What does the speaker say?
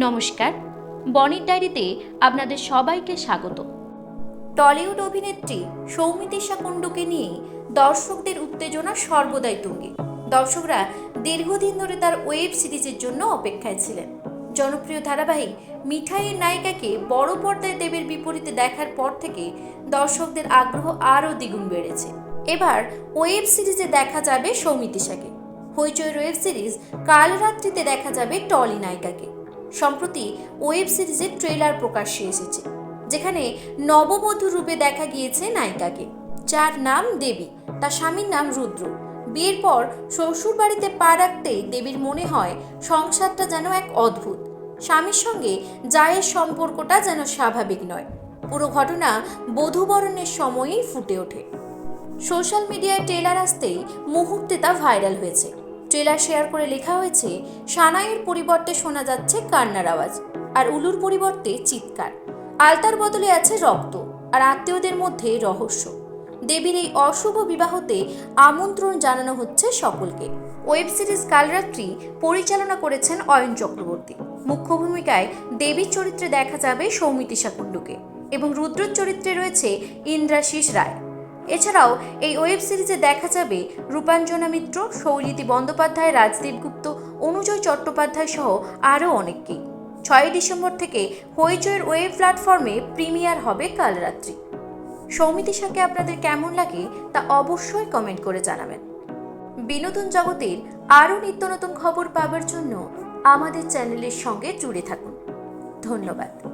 নমস্কার। বনির ডায়েরিতে আপনাদের সবাইকে স্বাগত। টলিউড অভিনেত্রী সৌমিতিশা কুণ্ডুকে নিয়ে দর্শকদের উত্তেজনা সর্বদাই তুঙ্গে। দর্শকরা দীর্ঘদিন ধরে তার ওয়েব সিরিজের জন্য অপেক্ষায় ছিলেন। জনপ্রিয় ধারাবাহিক মিঠাইয়ের নায়িকাকে বড় পর্দায় দেবের বিপরীতে দেখার পর থেকে দর্শকদের আগ্রহ আরও দ্বিগুণ বেড়েছে। এবার ওয়েব সিরিজে দেখা যাবে সৌমিতিশাকে হইচই ওয়েব সিরিজ কাল রাত্রিতে দেখা যাবে টলি নায়িকাকে। সম্প্রতি ওয়েব সিরিজের ট্রেলার প্রকাশ্যে এসেছে, যেখানে নববধূ রূপে দেখা গিয়েছে নায়িকাকে। যার নাম দেবী, তার স্বামীর নাম রুদ্র। বিয়ের পর শ্বশুর বাড়িতে পা রাখতেই দেবীর মনে হয় সংসারটা যেন এক অদ্ভুত। স্বামীর সঙ্গে জায়ের সম্পর্কটা যেন স্বাভাবিক নয়। পুরো ঘটনা বধূবরণের সময়ই ফুটে ওঠে। সোশ্যাল মিডিয়ায় ট্রেলার আসতেই মুহূর্তে তা ভাইরাল হয়েছে। ট্রেলার শেয়ার করে লেখা হয়েছে, সানাইয়ের পরিবর্তে শোনা যাচ্ছে কান্নার আওয়াজ আর উলুর পরিবর্তে চিৎকার। আলতার বদলে আছে রক্ত আর আত্মীয়দের মধ্যে রহস্য। দেবীর এই অশুভ বিবাহতে আমন্ত্রণ জানানো হচ্ছে সকলকে। ওয়েব সিরিজ কালরাত্রি পরিচালনা করেছেন অয়ন চক্রবর্তী। মুখ্য ভূমিকায় দেবীর চরিত্রে দেখা যাবে সৌমিতিশা কুণ্ডুকে এবং রুদ্রর চরিত্রে রয়েছে ইন্দ্রাশিস রায়। এছাড়াও এই ওয়েব সিরিজে দেখা যাবে রূপাঞ্জনা মিত্র সৌরিতি বন্দ্যোপাধ্যায়, রাজদীপ গুপ্ত, অনুজয় চট্টোপাধ্যায় সহ আরও অনেককেই। ছয়ই ডিসেম্বর থেকে হইচইয়ের ওয়েব প্ল্যাটফর্মে প্রিমিয়ার হবে কাল রাত্রি সৌমিতিশাকে আপনাদের কেমন লাগে তা অবশ্যই কমেন্ট করে জানাবেন। বিনোদন জগতের আরও নিত্য নতুন খবর পাবার জন্য আমাদের চ্যানেলের সঙ্গে জুড়ে থাকুন। ধন্যবাদ।